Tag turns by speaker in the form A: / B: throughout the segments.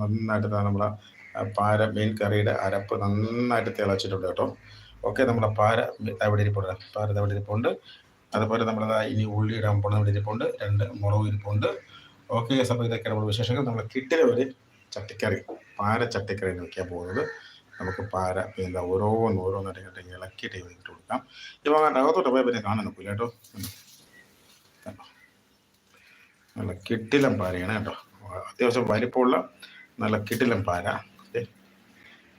A: നന്നായിട്ട് നമ്മുടെ പാര മീൻ കറിയുടെ അരപ്പ് നന്നായിട്ട് തിളച്ചിട്ടുണ്ട് കേട്ടോ. ഓക്കെ നമ്മുടെ പാര അവിടെ ഇരിപ്പുണ്ട്. പാര അവിടെ ഇരിപ്പുണ്ട്. അതുപോലെ നമ്മുടെ ഇനി ഉള്ളി ഇടാൻ പോണ അവിടെ ഇരിപ്പുണ്ട്. രണ്ട് മുളക് ഇരിപ്പുണ്ട്. ഓക്കെ അപ്പോൾ ഇതൊക്കെ നമ്മുടെ വിശേഷങ്ങൾ. നമ്മൾ കിട്ടിയ ഒരു ചട്ടിക്കറി പാര ചട്ടിക്കറി നോക്കിയാൽ പോകുന്നത്. നമുക്ക് പാര പിന്നെ ഓരോന്ന് ഓരോന്നായിട്ട് ഇളക്കിയിട്ട് ഇട്ട് കൊടുക്കാം. ഇപ്പം അങ്ങനെ അകത്തോട്ട് പോയാൽ പിന്നെ കാണാൻ നോക്കില്ല കേട്ടോ. നല്ല കിട്ടിലം പാരയാണ് കേട്ടോ. അത്യാവശ്യം വലിപ്പമുള്ള നല്ല കിട്ടിലം പാര. ഓക്കെ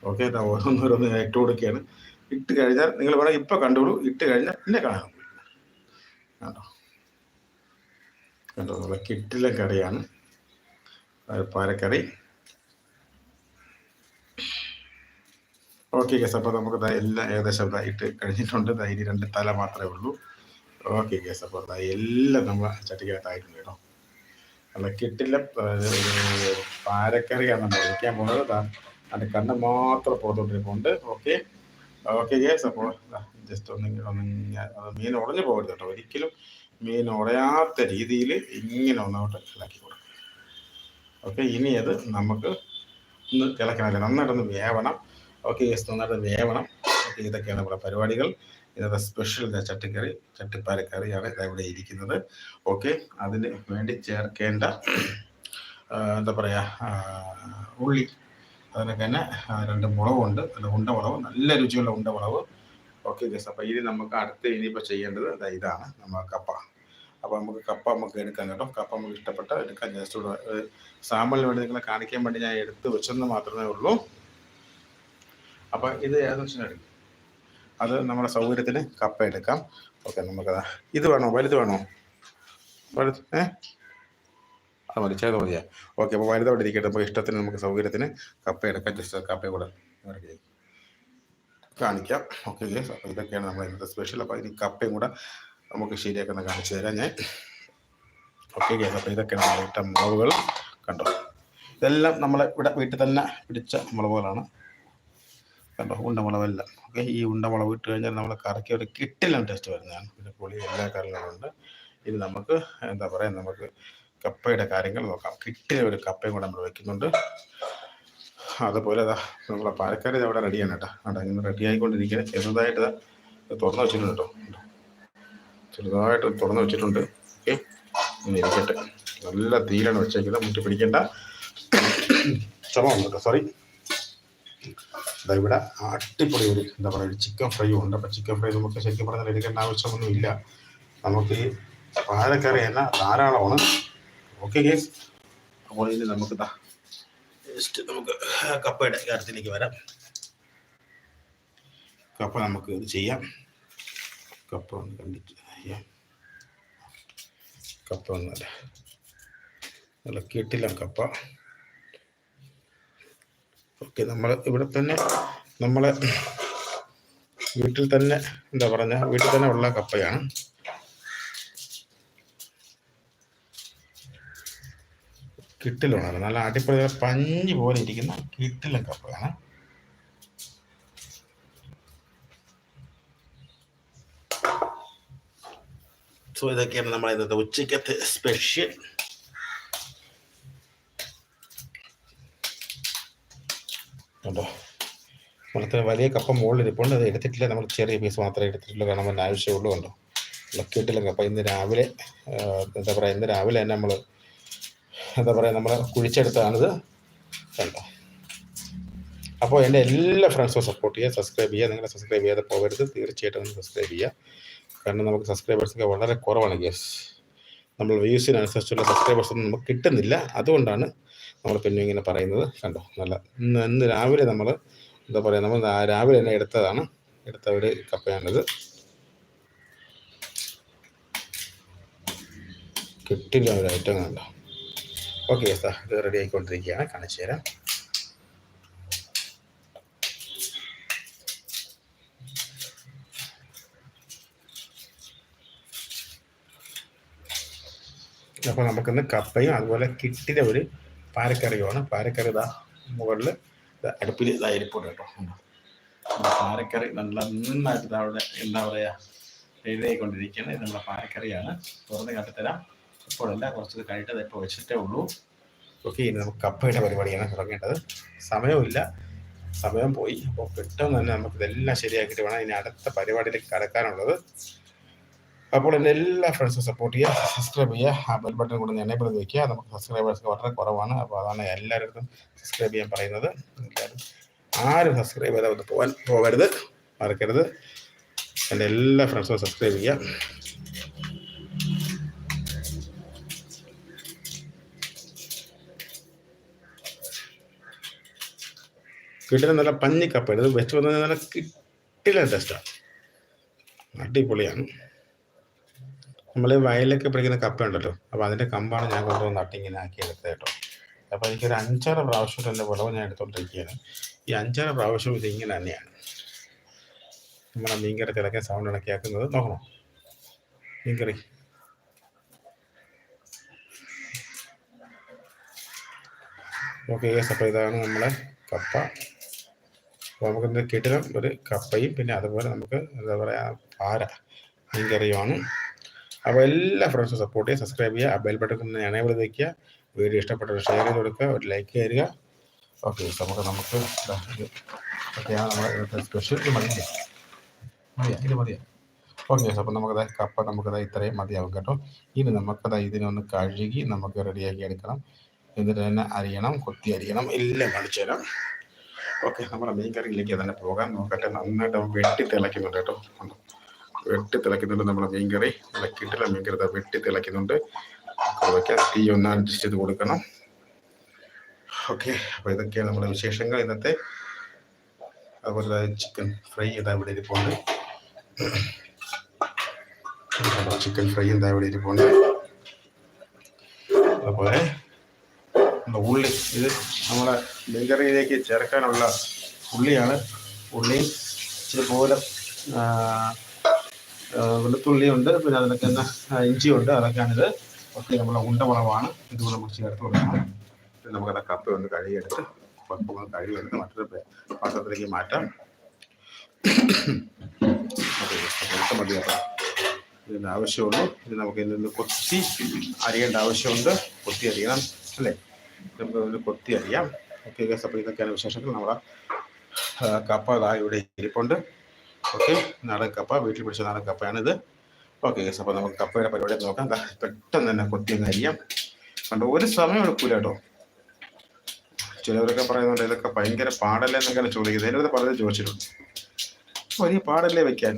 A: ഓക്കെ ഓരോന്നോരോന്ന് ഇട്ട് കൊടുക്കുകയാണ്. ഇട്ട് കഴിഞ്ഞാൽ നിങ്ങൾ വേണം ഇപ്പം കണ്ടോളൂ ഇട്ട് കഴിഞ്ഞാൽ പിന്നെ കാണാൻ കണ്ടോ? കണ്ടോ? നല്ല കിട്ടിലം കറിയാണ്. പാരക്കറി ഓക്കെ ഗസ് അപ്പോൾ നമുക്ക് എല്ലാം ഏകദേശം ഇട്ട് കഴിഞ്ഞിട്ടുണ്ട്. ഇനി രണ്ട് തല മാത്രമേ ഉള്ളൂ. ഓക്കെ ഗസ് അപ്പോൾ എല്ലാം നമ്മൾ ചട്ടിക്കകത്തായിട്ടുണ്ട് കേട്ടോ. നല്ല കിട്ടില്ല പാരക്കറിയാണ് നമ്മൾ വിളിക്കാൻ പോകുന്നത് ദാ അതിന്റെ കണ്ണ് മാത്രം പുറത്തോട്ടിരിപ്പുണ്ട്. ഓക്കെ ഓക്കെ ഗേസ് അപ്പോൾ ജസ്റ്റ് ഒന്ന് മീൻ ഉടഞ്ഞു പോകരുത് കേട്ടോ. ഒരിക്കലും മീൻ ഉടയാത്ത രീതിയിൽ ഇങ്ങനെ ഒന്നോട്ട് ഇളക്കി കൊടുക്കുക ഓക്കെ ഇനി അത് നമുക്ക് ഒന്ന് ഇളക്കണമല്ലേ. നന്നായിട്ടൊന്ന് വേവണം. ഓക്കെ ഗേസ് നന്നായിട്ട് വേവണം. ഓക്കെ ഇതൊക്കെയാണ് നമ്മുടെ പരിപാടികൾ. ഇന്നത്തെ സ്പെഷ്യൽ ചട്ടിക്കറി ചട്ടിപ്പാരക്കറിയാണ് ഇതാ ഇവിടെ ഇരിക്കുന്നത്. ഓക്കെ അതിന് വേണ്ടി ചേർക്കേണ്ട എന്താ പറയുക ഉള്ളി. അതിനൊക്കെ തന്നെ രണ്ട് മുളകുണ്ട്. നല്ല ഉണ്ട മുളക്. നല്ല രുചിയുള്ള ഉണ്ട മുളക്. ഓക്കെ ഗസ് അപ്പോൾ ഇനി നമുക്ക് അടുത്ത് ഇനിയിപ്പോൾ ചെയ്യേണ്ടത് ദാ ഇതാണ് നമ്മൾ കപ്പ. അപ്പോൾ നമുക്ക് കപ്പ നമുക്ക് എടുക്കാം കേട്ടോ. കപ്പ നമുക്ക് ഇഷ്ടപ്പെട്ട എടുക്കാം. ജസ്റ്റ് ഇവിടെ സാമ്പിളിന് വേണ്ടി നിങ്ങളെ കാണിക്കാൻ വേണ്ടി ഞാൻ എടുത്ത് വെച്ചെന്ന് മാത്രമേ ഉള്ളൂ. അപ്പോൾ ഇത് ഏതെന്ന് വെച്ചാൽ എടുക്കും അത് നമ്മുടെ സൗകര്യത്തിന് കപ്പ എടുക്കാം. ഓക്കെ നമുക്കതാ. ഇത് വേണോ? വലുത് വേണോ? വലുത് ഏ? അത് മതി ചെയ്താൽ മതിയാ. ഓക്കെ അപ്പോൾ വലുത് അവിടെ ഇരിക്കട്ടെ. നമുക്ക് ഇഷ്ടത്തിന് നമുക്ക് സൗകര്യത്തിന് കപ്പ എടുക്കാം. ജസ്റ്റ് കപ്പയും കൂടെ കാണിക്കാം. ഓക്കെ അപ്പോൾ ഇതൊക്കെയാണ് നമ്മൾ ഇന്നത്തെ സ്പെഷ്യൽ അപ്പോൾ ഇനി കപ്പയും കൂടെ നമുക്ക് ശരിയാക്കുന്ന കാണിച്ചു തരാം ഞാൻ. ഓക്കെ ഗേസ് അപ്പോൾ ഇതൊക്കെയാണ് നമ്മൾ ഇട്ട മുളകുകൾ. കണ്ടോ? ഇതെല്ലാം നമ്മളെ ഇവിടെ വീട്ടിൽ തന്നെ പിടിച്ച മുളകുകളാണ്. കണ്ടോ? ഉണ്ടമുളകെല്ലാം ഓക്കെ ഈ ഉണ്ടമുളക് ഇട്ട് കഴിഞ്ഞാൽ നമ്മൾ കറക്കി ഒരു കിട്ടില്ല ടേസ്റ്റ് വരുന്നതാണ്. പിന്നെ പുളി എല്ലാ കറികളുണ്ട് ഇനി നമുക്ക് എന്താ പറയുക നമുക്ക് കപ്പയുടെ കാര്യങ്ങൾ നോക്കാം. കിട്ടിയ ഒരു കപ്പയും കൂടെ നമ്മൾ വെക്കുന്നുണ്ട്. അതുപോലെ അതാ നമ്മളെ പാലക്കാട് അവിടെ റെഡിയാണ് കേട്ടോ. അവിടെ ഇങ്ങനെ റെഡി ആയിക്കൊണ്ടിരിക്കുക ചെറുതായിട്ട് തുറന്നു വെച്ചിട്ടുണ്ട് കേട്ടോ. ചെറുതായിട്ട് തുറന്നു വെച്ചിട്ടുണ്ട്. ഓക്കെ ഇങ്ങനെ ഇരിക്കട്ടെ. നല്ല തീരാണ് വെച്ചേക്കുന്നത്. മുട്ടി പിടിക്കേണ്ട. ചുമ കേട്ടോ സോറി ഇവിടെ അടിപൊളി ഒരു എന്താ പറയുക ഒരു ചിക്കൻ ഫ്രൈ ഉണ്ട്. അപ്പം ചിക്കൻ ഫ്രൈ നമുക്ക് ശരിക്കും പറഞ്ഞാൽ എടുക്കേണ്ട ആവശ്യമൊന്നും ഇല്ല നമുക്ക് ഈ പാലക്കറി എന്ന ധാരാളമാണ്. ഓക്കെ ഗേസ് അപ്പോൾ ഇനി നമുക്ക് ജസ്റ്റ് നമുക്ക് കപ്പയുടെ കാര്യത്തിലേക്ക് വരാം. കപ്പ നമുക്ക് ഇത് ചെയ്യാം. കപ്പ ഒന്ന് കണ്ടിട്ട് ചെയ്യാം. കപ്പ ഒന്നല്ല നല്ല കിട്ടില്ല കപ്പ. ഓക്കെ നമ്മൾ ഇവിടെ തന്നെ നമ്മളെ വീട്ടിൽ തന്നെ എന്താ പറഞ്ഞ വീട്ടിൽ തന്നെ ഉള്ള കപ്പയാണ്. കിട്ടിലുണർ നല്ല അടിപൊളി പഞ്ഞി പോലെ ഇരിക്കുന്ന കിട്ടിലും കപ്പയാണ് സോ ഇതൊക്കെയാണ് നമ്മൾ ഇന്നത്തെ ഉച്ചക്കത്തെ സ്പെഷ്യൽ കണ്ടോ? നമ്മളത്തെ വലിയ കപ്പ മുകളിൽ ഇരിപ്പുണ്ട്. അത് എടുത്തിട്ടില്ല. നമ്മൾ ചെറിയ പീസ് മാത്രമേ എടുത്തിട്ടുള്ളൂ. കാരണം അതിന് ആവശ്യമുള്ളൂ കണ്ടോ? ലക്കിയിട്ടില്ല കപ്പ ഇന്ന് രാവിലെ എന്താ പറയുക ഇന്ന് രാവിലെ തന്നെ നമ്മൾ എന്താ പറയുക നമ്മൾ കുഴിച്ചെടുത്തതാണിത്. കണ്ടോ? അപ്പോൾ എന്റെ എല്ലാ ഫ്രണ്ട്സും സപ്പോർട്ട് ചെയ്യുക സബ്സ്ക്രൈബ് ചെയ്യുക. നിങ്ങൾ സബ്സ്ക്രൈബ് ചെയ്യാതെ പോകരുത്. തീർച്ചയായിട്ടും നിങ്ങൾ സബ്സ്ക്രൈബ് ചെയ്യുക. കാരണം നമുക്ക് സബ്സ്ക്രൈബേഴ്സൊക്കെ വളരെ കുറവാണ് ഗ്യാസ് നമ്മൾ വ്യൂസിനനുസരിച്ചുള്ള സബ്സ്ക്രൈബേഴ്സ് ഒന്നും നമുക്ക് കിട്ടുന്നില്ല. അതുകൊണ്ടാണ് നമ്മൾ പിന്നെ ഇങ്ങനെ പറയുന്നത്. കണ്ടോ? നല്ല ഇന്ന് ഇന്ന് രാവിലെ നമ്മൾ എന്താ പറയുക നമ്മൾ രാവിലെ തന്നെ എടുത്തതാണ്. എടുത്ത ഒരു കപ്പയാണിത്. കിട്ടില്ല ഒരു ഐറ്റം കണ്ടോ? ഓക്കെ സാർ ഇത് റെഡി ആയിക്കൊണ്ടിരിക്കുകയാണ്. കാണിച്ചു തരാം. അപ്പോൾ നമുക്കിന്ന് കപ്പയും അതുപോലെ കിട്ടിയ ഒരു പാരക്കറിയുമാണ്. പാരക്കറി ഇതാ മുകളിൽ അടുപ്പിൽ ഇതായിരിക്കും കേട്ടോ. പാരക്കറി നല്ല നന്നായിട്ട് അവിടെ എന്താ പറയുക ഇതായിക്കൊണ്ടിരിക്കുന്നത് ഇത് നമ്മുടെ പാരക്കറിയാണ്. തുറന്ന് കാട്ടിത്തരാം ഇപ്പോഴല്ല കുറച്ചത് കഴിഞ്ഞിട്ട് ഇപ്പോൾ വെച്ചിട്ടേ ഉള്ളൂ. ഓക്കെ ഇനി നമുക്ക് കപ്പയുടെ പരിപാടിയാണ് തുടങ്ങേണ്ടത്. സമയമില്ല സമയം പോയി. അപ്പോൾ പെട്ടെന്ന് തന്നെ നമുക്ക് ഇതെല്ലാം ശരിയാക്കിയിട്ട് വേണം ഇനി അടുത്ത പരിപാടിയിലേക്ക് കടക്കാനുള്ളത്. അപ്പോൾ എന്റെ എല്ലാ ഫ്രണ്ട്സും സപ്പോർട്ട് ചെയ്യുക സബ്സ്ക്രൈബ് ചെയ്യുക ആ ബെൽ ബട്ടൺ കൂടെ എനേബിൾ വയ്ക്കുക നമുക്ക് സബ്സ്ക്രൈബേഴ്സ് വളരെ കുറവാണ്. അപ്പോൾ അതാണ് എല്ലാവരും സബ്സ്ക്രൈബ് ചെയ്യാൻ പറയുന്നത്. എല്ലാവരും ആരും സബ്സ്ക്രൈബ് ചെയ്താൽ പോകാൻ പോകരുത്. മറക്കരുത്. എന്റെ എല്ലാ ഫ്രണ്ട്സും സബ്സ്ക്രൈബ് ചെയ്യുക. കിട്ടുന്ന നല്ല പഞ്ഞിക്കപ്പ ഇത് വെച്ച് വന്നാൽ നല്ല കിട്ടില്ല ടേസ്റ്റാണ് അടിപൊളിയാണ്. നമ്മൾ വയലൊക്കെ പിടിക്കുന്ന കപ്പ ഉണ്ടല്ലോ. അപ്പോൾ അതിന്റെ കമ്പാണ് ഞാൻ കൊണ്ടുവന്ന് നട്ടിങ്ങനെ ആക്കി എടുത്തത് കേട്ടോ. അപ്പോൾ എനിക്കൊരു അഞ്ചാറ് പ്രാവശ്യം എന്റെ വിളവ് ഞാൻ എടുത്തുകൊണ്ടിരിക്കുകയാണ് ഈ അഞ്ചാറ് പ്രാവശ്യം ഇത് ഇങ്ങനെ തന്നെയാണ്. നമ്മളെ മീൻകറി തിളക്കാൻ സൗണ്ട് ഇണക്കി ആക്കുന്നത് നോക്കണോ? മീൻകറി. ഓക്കെ അപ്പോൾ ഇതാണ് നമ്മളെ കപ്പ. അപ്പോൾ നമുക്കിന്ന് കിടിലം ഒരു കപ്പയും പിന്നെ അതുപോലെ നമുക്ക് എന്താ പറയുക പാര മീൻകറിയുമാണ്. അപ്പോൾ എല്ലാ ഫ്രണ്ട്സും സപ്പോർട്ട് ചെയ്യുക സബ്സ്ക്രൈബ് ചെയ്യുക ആ ബെൽ ബട്ടൺ ഒന്ന് ചെയ്ത് വയ്ക്കുക വീഡിയോ ഇഷ്ടപ്പെട്ടവർ ഷെയർ ചെയ്ത് കൊടുക്കുക ഒരു ലൈക്ക് തരിക. ഓക്കെ നമുക്ക് നമുക്ക് സ്പെഷ്യൽ ഇത് മതി മതിയാ ഇത് മതിയാ. ഓക്കെ അപ്പോൾ നമുക്കത് കപ്പ നമുക്കത് ഇത്രയും മതിയാവും കേട്ടോ. ഇനി നമുക്കത് ഇതിനൊന്ന് കഴുകി നമുക്ക് റെഡിയാക്കി എടുക്കണം. എന്നിട്ട് തന്നെ അരിയണം കൊത്തി അരിയണം എല്ലാം കാണിച്ചു തരാം ഓക്കെ നമ്മുടെ മീൻ കറിയിലേക്ക് തന്നെ പോകാൻ നോക്കട്ടെ. നന്നായിട്ട് വെട്ടി തിളയ്ക്കുന്നുണ്ട് കേട്ടോ. വെട്ടി തിളയ്ക്കുന്നുണ്ട് നമ്മുടെ മീൻ കറി നല്ല കിട്ടില്ല മീൻ കറി വെട്ടി തിളയ്ക്കുന്നുണ്ട്. വയ്ക്കാം തീ ഒന്ന് അഡ്ജസ്റ്റ് ചെയ്ത് കൊടുക്കണം. ഓക്കെ അപ്പോൾ ഇതൊക്കെയാണ് നമ്മുടെ വിശേഷങ്ങൾ ഇന്നത്തെ. അതുപോലെ ചിക്കൻ ഫ്രൈ ഇതാ ഇവിടെ ഇരിപ്പുണ്ട്. ചിക്കൻ ഫ്രൈ എന്താ ഇവിടെ ഇരിപ്പുണ്ട്. അതുപോലെ ഉള്ളി. ഇത് നമ്മളെ ബേക്കറിയിലേക്ക് ചേർക്കാനുള്ള ഉള്ളിയാണ്. ഉള്ളി ഇച്ചിരി പോലെ വെളുത്തുള്ളിയുണ്ട് പിന്നെ അതിനൊക്കെ തന്നെ ഇഞ്ചിയുണ്ട് അതൊക്കെയാണിത്. ഒക്കെ നമ്മളെ ഉണ്ടമുളവാണ് ഇതുകൂടെ നമുക്ക് ചേർത്ത് കൊടുക്കണം പിന്നെ നമുക്കത് കപ്പ ഒന്ന് കഴുകിയെടുത്ത് ഒന്ന് കഴുകിയെടുത്ത് മറ്റൊരു പാത്രത്തിലേക്ക് മാറ്റാം. മതി കേട്ടോ ഇതിന്റെ ആവശ്യമുള്ളൂ ഇത് നമുക്ക് ഇതിൽ കൊത്തി അരിയേണ്ട ആവശ്യമുണ്ട്. കൊത്തി അരിയണം അല്ലേ? നമുക്ക് ഒരു കൊത്തി അറിയാം ഓക്കെ ഗസ് അപ്പോൾ ഇതൊക്കെയാണ് വിശേഷങ്ങൾ. നമ്മുടെ കപ്പ ഇതാ ഇവിടെ ഇരിപ്പുണ്ട്. ഓക്കെ നാടൻ കപ്പ വീട്ടിൽ പിടിച്ച നാടൻ കപ്പയാണിത്. ഓക്കെ ഗസ് അപ്പോൾ നമുക്ക് കപ്പയുടെ പരിപാടി നോക്കാം. പെട്ടെന്ന് തന്നെ കൊത്തി അറിയാം കണ്ടോ ഒരു സമയം എടുക്കൂല കേട്ടോ. ചിലവരൊക്കെ പറയുന്നുണ്ട് ഇതൊക്കെ ഭയങ്കര പാടല്ലേ എന്നൊക്കെയാണ് ചോദിക്കുന്നത്. എന്നോട് പലരും ചോദിച്ചിട്ടുണ്ട്. വലിയ പാടല്ലേ വെക്കാൻ?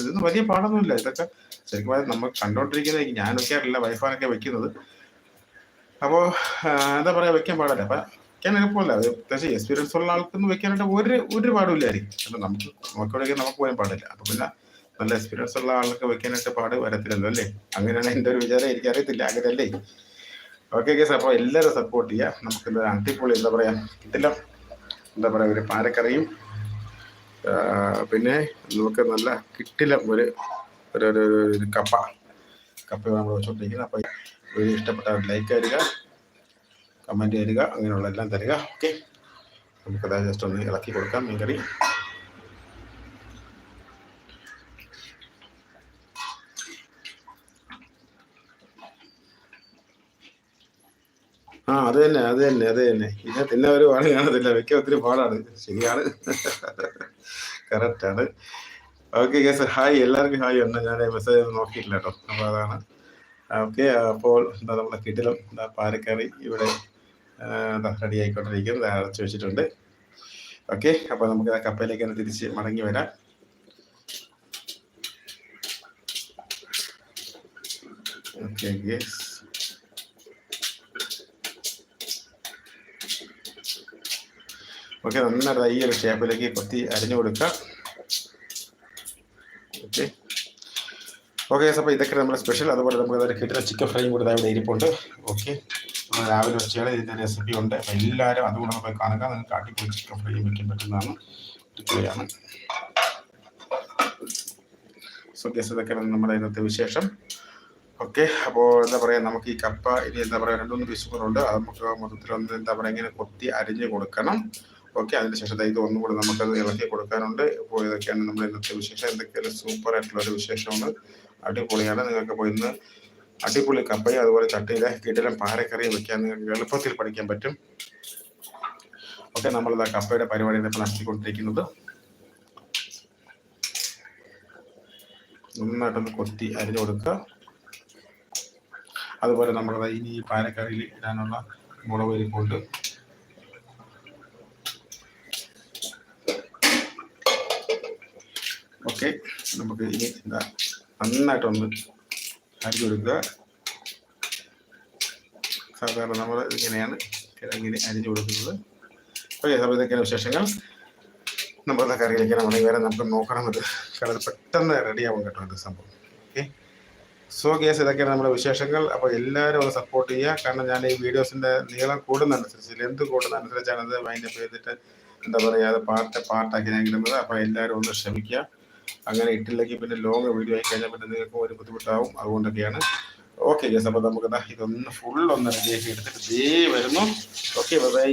A: ഇതൊന്നും വലിയ പാടൊന്നുമില്ല. ഇതൊക്കെ ശരിക്കും നമ്മൾ കണ്ടോണ്ടിരിക്കുന്നത് ഞാനൊക്കെ അറിയില്ല വൈഫാനൊക്കെ വെക്കുന്നത്. അപ്പോൾ എന്താ പറയാ വെക്കാൻ പാടില്ല. അപ്പൊ വെക്കാൻ എളുപ്പമല്ല പ്രത്യേകിച്ച് എക്സ്പീരിയൻസ് ഉള്ള ആൾക്കൊന്നും വെക്കാനായിട്ട് ഒരു ഒരു പാടില്ലായിരിക്കും കാരണം നമുക്ക് നമുക്കിവിടെ നമുക്ക് പോകാൻ പാടില്ല. അപ്പൊ പിന്നെ നല്ല എക്സ്പീരിയൻസ് ഉള്ള ആൾക്ക് വെക്കാനായിട്ട് പാട് വരത്തില്ലല്ലോ അല്ലേ? അങ്ങനെയാണ് എന്റെ ഒരു വിചാരം. എനിക്ക് അറിയത്തില്ല. അങ്ങനെയല്ലേ? ഓക്കെ കേസ് അപ്പോൾ എല്ലാവരും സപ്പോർട്ട് ചെയ്യുക നമുക്ക് എന്താ അടിപൊളി എന്താ പറയാ കിട്ടില്ല. എന്താ പറയാ ഒരു പാരക്കറിയും പിന്നെ നമുക്ക് നല്ല കിട്ടില്ല ഒരു ഒരു കപ്പ. കപ്പ നമ്മൾ വെച്ചോണ്ടിരിക്കുന്നത്. അപ്പോൾ വീഡിയോ ഇഷ്ടപ്പെട്ടവർ ലൈക്ക് തരിക കമന്റ് തരിക അങ്ങനെയുള്ള എല്ലാം തരിക. ഓക്കെ നമുക്കത് ജസ്റ്റ് ഒന്ന് ഇളക്കി കൊടുക്കാം മീൻകറി. ആ അത് തന്നെ അത് തന്നെ അത് തന്നെ. ഇത് തിന്നെ ഒരു പാട് കാണത്തില്ല. വെക്കാൻ ഒത്തിരി പാടാണ്. ശരിയാണ്. കറക്റ്റാണ് ഓക്കെ ഹായ് എല്ലാവർക്കും ഹായ് ഉണ്ട് ഞാൻ മെസ്സേജ് നോക്കിയിട്ടില്ല കേട്ടോ. അപ്പോൾ അതാണ് ഓക്കെ അപ്പോൾ എന്താ നമ്മുടെ കിടിലം എന്താ പാരക്കറി ഇവിടെ റെഡി ആയിക്കൊണ്ടിരിക്കും അടച്ചു വെച്ചിട്ടുണ്ട്. ഓക്കെ അപ്പോൾ നമുക്ക് ആ കപ്പയിലേക്ക് തന്നെ തിരിച്ച് മടങ്ങി വരാം. ഓക്കെ യെസ് ഓക്കെ നന്നായിട്ട് ഈ ഒരു ഷേപ്പിലേക്ക് കൊത്തി അരിഞ്ഞു കൊടുക്കാം. ഓക്കെ. ഓക്കെ അപ്പോൾ ഇതൊക്കെ നമ്മുടെ സ്പെഷ്യൽ അതുപോലെ നമുക്ക് അതൊരു കിട്ടുന്ന ചിക്കൻ ഫ്രൈയും കൂടെ ഇവിടെ ഇരിപ്പുണ്ട്. ഓക്കെ രാവിലെ വെച്ചാൽ ഇതിന്റെ റെസിപ്പി ഉണ്ട്. അപ്പോൾ എല്ലാവരും അതുകൂടെ പോയി കാണുക. നിങ്ങൾക്ക് അടിപൊളി ചിക്കൻ ഫ്രൈ വയ്ക്കാൻ പറ്റുന്നതാണ്. ഇതൊക്കെയാണ് സോ ഗസ് ഇതൊക്കെ നമ്മുടെ ഇന്നത്തെ വിശേഷം. ഓക്കെ അപ്പോൾ എന്താ പറയുക നമുക്ക് ഈ കപ്പ ഇനി എന്താ പറയുക രണ്ടുമൂന്ന് പീസ് കൂടെ ഉണ്ട്. അത് നമുക്ക് മൊത്തത്തിൽ ഒന്ന് എന്താ പറയുക ഇങ്ങനെ കൊത്തി അരിഞ്ഞ് കൊടുക്കണം. ഓക്കെ അതിന് ശേഷം ദാ ഇത് ഒന്നും കൂടെ നമുക്കത് ഇളക്കി കൊടുക്കാനുണ്ട്. അപ്പോൾ ഇതൊക്കെയാണ് നമ്മുടെ ഇന്നത്തെ വിശേഷം. എന്തൊക്കെയാണ് സൂപ്പർ ആയിട്ടുള്ള ഒരു വിശേഷമാണ്. അടിപൊളിയാണ് നിങ്ങൾക്ക് പോയി ഇന്ന് അടിപൊളി കപ്പയും അതുപോലെ ചട്ടിയിലെ കിടലും പാരക്കറിയും വെക്കാൻ നിങ്ങൾക്ക് എളുപ്പത്തിൽ പഠിക്കാൻ പറ്റും. ഓക്കെ നമ്മളിതാ കപ്പയുടെ പരിപാടിയാണ് ഇപ്പോൾ നടത്തിക്കൊണ്ടിരിക്കുന്നത് നന്നായിട്ടൊന്ന് കൊത്തി അരിഞ്ഞു കൊടുക്കുക. അതുപോലെ നമ്മൾ ഇനി ഈ പാരക്കറിയിൽ ഇടാനുള്ള മുളക് ഇരിപ്പുണ്ട് ഓക്കെ നമുക്ക് ഇനി എന്താ നന്നായിട്ടൊന്ന് അരി കൊടുക്കുക. സാധാരണ നമ്മൾ ഇങ്ങനെയാണ് ഇങ്ങനെ അരിഞ്ഞു കൊടുക്കുന്നത്. ഓക്കെ അപ്പോൾ ഇതൊക്കെയാണ് വിശേഷങ്ങൾ. നമ്മുടെ കറിയിലേക്ക് നമ്മുടെ വേറെ നമുക്ക് നോക്കണം കാരണം പെട്ടെന്ന് റെഡിയാവും കേട്ടോ ഇത് സംഭവം. ഓക്കെ. സോ കേസ് ഇതൊക്കെയാണ് നമ്മുടെ വിശേഷങ്ങൾ. അപ്പോൾ എല്ലാവരും ഒന്ന് സപ്പോർട്ട് ചെയ്യുക. കാരണം ഞാൻ ഈ വീഡിയോസിന്റെ നീളം കൂടുന്നതനുസരിച്ച് ലെന്ത് കൂടുന്നതനുസരിച്ചാണ് ഇത് വൈൻഡപ്പ് ചെയ്തിട്ട് എന്താ പറയുക അത് പാർട്ട് പാർട്ടാക്കി ഞാൻ കിട്ടുന്നത് അപ്പോൾ എല്ലാവരും ഒന്ന് ക്ഷമിക്കുക അങ്ങനെ ഇട്ടില്ലെങ്കിൽ പിന്നെ ലോങ് വീഡിയോ ആയി കഴിഞ്ഞാൽ പിന്നെ നിങ്ങൾക്ക് ഒരു ബുദ്ധിമുട്ടാവും. അതുകൊണ്ടൊക്കെയാണ്. ഓക്കെ ഗസ് അപ്പോൾ നമുക്ക് ഇതൊന്ന് ഫുൾ ഒന്ന് റെഡിയാക്കി എടുത്തിട്ട് ദേ വരുന്നു. Okay bye